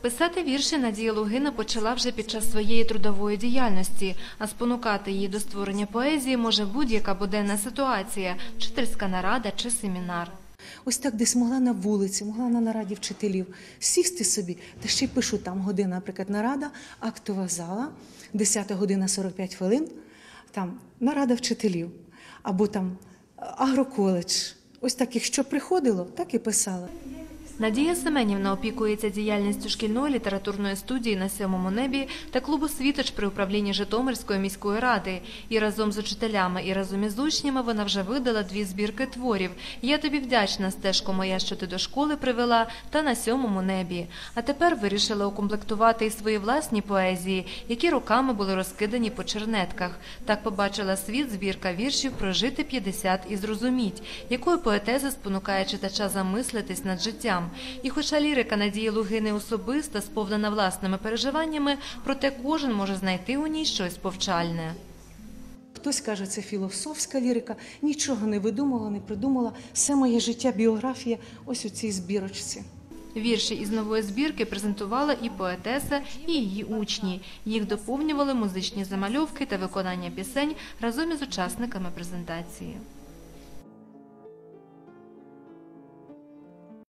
Писати вірші Надія Лугина почала вже під час своєї трудової діяльності, а спонукати її до створення поезії може будь-яка буденна ситуація, вчительська нарада чи семінар. Ось так десь могла на вулиці, могла на нараді вчителів сісти собі, та ще й пишу там година, наприклад, нарада, актова зала, 10 година 45 хвилин, там нарада вчителів, або там агроколедж. Ось так, якщо приходило, так і писала. Надія Семенівна опікується діяльністю шкільної літературної студії на сьомому небі та клубу Світоч при управлінні Житомирської міської ради. І разом з учителями, і разом із учнями вона вже видала дві збірки творів. Я тобі вдячна, стежко моя, що ти до школи привела, та на сьомому небі. А тепер вирішила укомплектувати і свої власні поезії, які роками були розкидані по чернетках. Так побачила світ збірка віршів Прожити 50 і зрозуміть, якою поетеза спонукає читача замислитись над життям. І хоча лірика Надії Лугини особиста, сповнена власними переживаннями, проте кожен може знайти у ній щось повчальне. Хтось каже, це філософська лірика, нічого не видумала, не придумала. Все моє життя, біографія ось у цій збірочці. Вірші із нової збірки презентувала і поетеса, і її учні. Їх доповнювали музичні замальовки та виконання пісень разом із учасниками презентації.